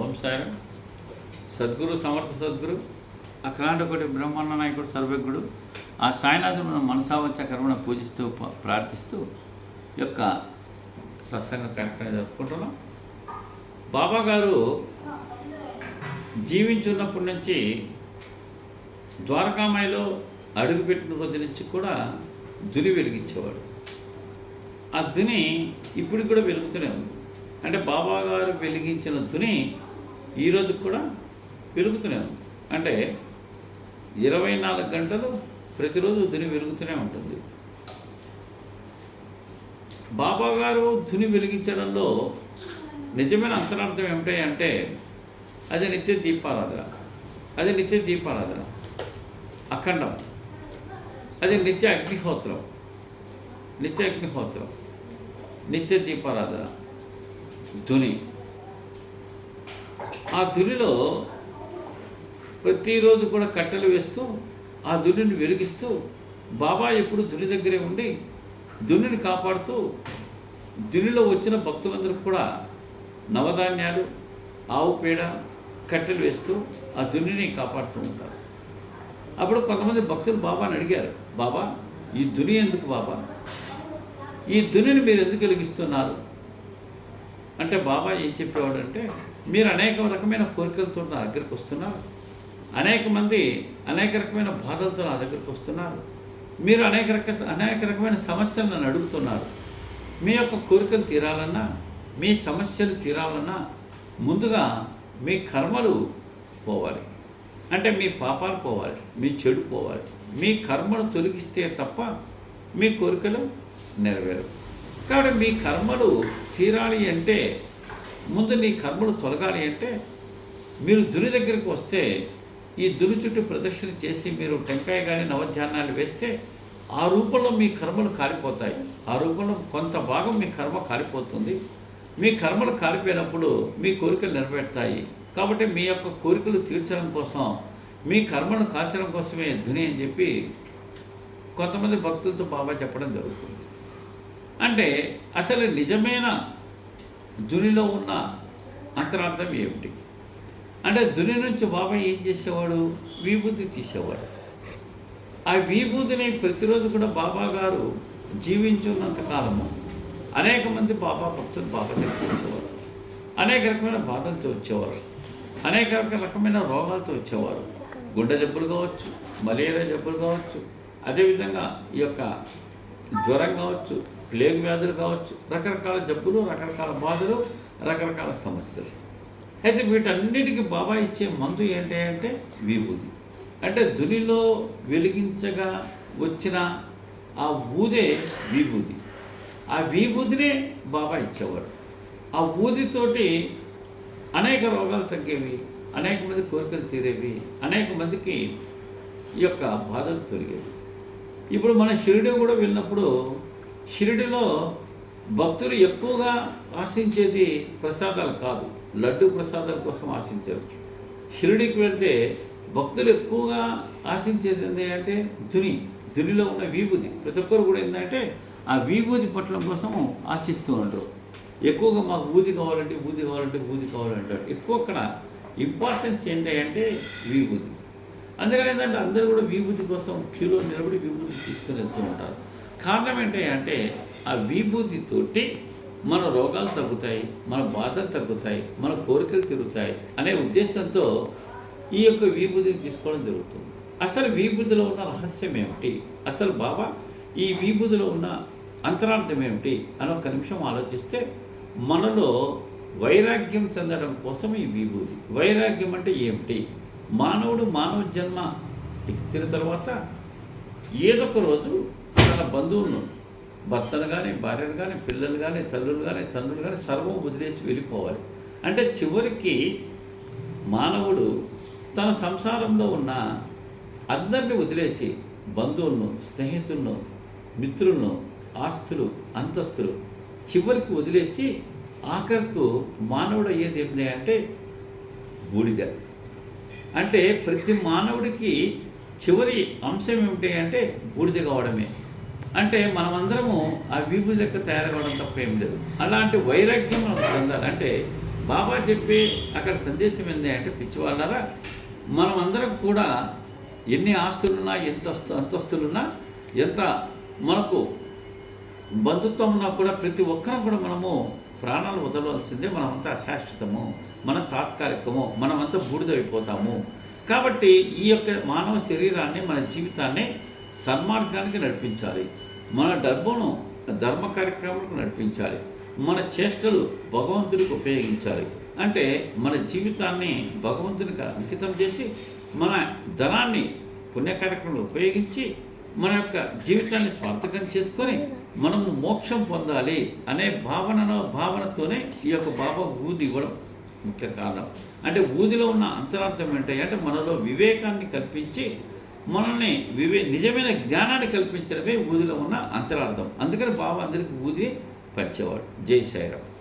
ఓం సాయం సద్గురు సమర్థ సద్గురు అఖలాండకోటి బ్రహ్మాండ నాయకుడు సర్వజ్ఞుడు ఆ సాయినాథుడు మన మనసావంచ కర్మను పూజిస్తూ ప్రార్థిస్తూ యొక్క సత్సంగ కార్యక్రమం జరుపుకుంటున్నాం. బాబా గారు జీవించున్నప్పటి నుంచి ద్వారకామాయిలో అడుగుపెట్టిన రోజు నుంచి కూడా దుని వెలిగించేవాడు. ఆ దుని ఇప్పుడు కూడా వెలుగుతూనే ఉంది. అంటే బాబా గారు వెలిగించిన దుని ఈరోజు కూడా పెరుగుతూనే ఉంది. అంటే ఇరవై నాలుగు గంటలు ప్రతిరోజు ధుని వెలుగుతూనే ఉంటుంది. బాబా గారు ధుని వెలిగించడంలో నిజమైన అంతరార్థం ఏమిటి అంటే అది నిత్య దీపారాధన. అది నిత్య దీపారాధన. అఖండం. అది నిత్య అగ్నిహోత్రం. నిత్య అగ్నిహోత్రం. నిత్య దీపారాధన. ధుని ఆ దునిలో ప్రతిరోజు కూడా కట్టెలు వేస్తూ ఆ దున్నిని వెలిగిస్తూ బాబా ఎప్పుడు దుని దగ్గరే ఉండి దున్నిని కాపాడుతూ దునిలో వచ్చిన భక్తులందరూ కూడా నవధాన్యాలు ఆవు పేడ కట్టెలు వేస్తూ ఆ దున్నిని కాపాడుతూ ఉంటారు. అప్పుడు కొంతమంది భక్తులు బాబాని అడిగారు బాబా ఈ దుని ఎందుకు బాబా? ఈ దునిని మీరు ఎందుకు వెలిగిస్తున్నారు? అంటే బాబా ఏం చెప్పేవాడు అంటే మీరు అనేక రకమైన కోరికలతో నా దగ్గరికి వస్తున్నారు. అనేక మంది అనేక రకమైన బాధలతో నా దగ్గరికి వస్తున్నారు. మీరు అనేక రక అనేక రకమైన సమస్యలు నన్ను అడుగుతున్నారు. మీ యొక్క కోరికలు తీరాలన్నా మీ సమస్యలు తీరాలన్నా ముందుగా మీ కర్మలు పోవాలి. అంటే మీ పాపాలు పోవాలి మీ చెడు పోవాలి. మీ కర్మను తొలగిస్తే తప్ప మీ కోరికలు నెరవేరు కాబట్టి మీ కర్మలు తీరాలి అంటే ముందు నీ కర్మలు తొలగాలి అంటే మీరు దుని దగ్గరికి వస్తే ఈ దుని చుట్టూ ప్రదక్షిణ చేసి మీరు టెంకాయ కానీ నవధ్యానాలు వేస్తే ఆ రూపంలో మీ కర్మలు కాలిపోతాయి. ఆ రూపంలో కొంత భాగం మీ కర్మ కాలిపోతుంది. మీ కర్మలు కాలిపోయినప్పుడు మీ కోరికలు నెరవేరుతాయి. కాబట్టి మీ యొక్క కోరికలు తీర్చడం కోసం మీ కర్మను కాల్చడం కోసమే ధుని అని చెప్పి కొంతమంది భక్తులతో బాబా చెప్పడం జరుగుతుంది. అంటే అసలు నిజమైన దునిలో ఉన్న అంతరార్థం ఏమిటి? అంటే దుని నుంచి బాబా ఏం చేసేవాడు? విభూతి తీసేవాడు. ఆ విభూతిని ప్రతిరోజు కూడా బాబా గారు జీవించున్నంత కాలము అనేక మంది బాబా భక్తులు బాబా దగ్గరికి వచ్చేవారు. అనేక రకమైన బాధలతో వచ్చేవారు. అనేక రకమైన రోగాలతో వచ్చేవారు. గుండె జబ్బులు కావచ్చు మలేరియా జబ్బులు కావచ్చు అదేవిధంగా ఈ యొక్క జ్వరం కావచ్చు ప్లేగ్ వ్యాధులు కావచ్చు రకరకాల జబ్బులు రకరకాల బాధలు రకరకాల సమస్యలు. అయితే వీటన్నిటికీ బాబా ఇచ్చే మందు ఏంటి అంటే విభూతి. అంటే దునిలో వెలిగించగా వచ్చిన ఆ ఊదే విభూతి. ఆ విభూతినే బాబా ఇచ్చేవారు. ఆ ఊదితోటి అనేక రోగాలు తగ్గేవి అనేక మంది కోరికలు తీరేవి అనేక మందికి ఈ యొక్క బాధలు తొలిగేవి. ఇప్పుడు మన షిరిడి కూడా వెళ్ళినప్పుడు షిరిడిలో భక్తులు ఎక్కువగా ఆశించేది ప్రసాదాలు కాదు. లడ్డు ప్రసాదాల కోసం ఆశించవచ్చు షిరిడికి వెళ్తే భక్తులు ఎక్కువగా ఆశించేది ఏంటి అంటే దునిలో ధునిలో ఉన్న విభూతి. ప్రతి ఒక్కరు కూడా ఏంటంటే ఆ విభూతి పట్ల కోసం ఆశిస్తూ ఉంటారు ఎక్కువగా మాకు బూది కావాలంటే బూది కావాలంటే బూది కావాలంటారు ఎక్కువ అక్కడ ఇంపార్టెన్స్ ఏంటంటే విభూతి. అందుకని ఏంటంటే అందరూ కూడా విభూతి కోసం క్యూలో నిలబడి విభూతి తీసుకుని వెళ్తూ ఉంటారు. కారణం ఏంటి అంటే ఆ విభూతితోటి మన రోగాలు తగ్గుతాయి మన బాధలు తగ్గుతాయి మన కోరికలు తిరుగుతాయి అనే ఉద్దేశంతో ఈ యొక్క విభూతిని తీసుకోవడం జరుగుతుంది. అసలు విభూతిలో ఉన్న రహస్యం ఏమిటి? అసలు బాబా ఈ విభూతిలో ఉన్న అంతరార్థం ఏమిటి? అని ఒక నిమిషం ఆలోచిస్తే మనలో వైరాగ్యం చెందడం కోసం ఈ విభూతి. వైరాగ్యం అంటే ఏమిటి? మానవుడు మానవ జన్మ ఎక్కిన తర్వాత ఏదొక రోజు తన బంధువులను భర్తను కానీ భార్యను కానీ పిల్లలు కానీ తల్లులు కానీ తండ్రులు కానీ సర్వం వదిలేసి వెళ్ళిపోవాలి. అంటే చివరికి మానవుడు తన సంసారంలో ఉన్న అందరిని వదిలేసి బంధువులను స్నేహితులను మిత్రులను ఆస్తులు అంతస్తులు చివరికి వదిలేసి ఆఖరికు మానవుడు అయ్యేది ఏంటి అంటే బూడిద. అంటే ప్రతి మానవుడికి చివరి అంశం ఏమిటి అంటే బూడిద కావడమే. అంటే మనమందరము ఆ విభూతి లెక్క తయారు తప్ప ఏం లేదు. అలాంటి వైరాగ్యం మనం పొందాలి. అంటే బాబా చెప్పే అక్కడ సందేశం ఏంది అంటే పిచ్చివాళ్ళారా మనమందరం కూడా ఎన్ని ఆస్తులున్నా ఎంత అంతస్తులున్నా ఎంత మనకు బంధుత్వం ఉన్నా కూడా ప్రతి ఒక్కరం కూడా మనము ప్రాణాలు వదలవలసిందే మనమంతా శాశ్వతము మనం తాత్కాలికము మనమంతా బూడిదైపోతాము. కాబట్టి ఈ యొక్క మానవ శరీరాన్ని మన జీవితాన్ని సన్మార్గానికి నడిపించాలి. మన డబ్బును ధర్మ కార్యక్రమాలకు నడిపించాలి. మన చేష్టలు భగవంతుడికి ఉపయోగించాలి. అంటే మన జీవితాన్ని భగవంతునికి అంకితం చేసి మన ధనాన్ని పుణ్య కార్యక్రమంలో ఉపయోగించి మన యొక్క జీవితాన్ని స్వార్థకం చేసుకొని మనము మోక్షం పొందాలి అనే భావనలో భావనతోనే ఈ యొక్క బాబా ఊది ఇవ్వడం ముఖ్య కారణం. అంటే ఊదిలో ఉన్న అంతరార్థం ఏంటంటే అంటే మనలో వివేకాన్ని కల్పించి మనల్ని వివే నిజమైన జ్ఞానాన్ని కల్పించడమే ఊదిలో ఉన్న అంతరార్థం. అందుకని బాబా అందరికి ఊది పంచేవాడు జై సాయిరామ్.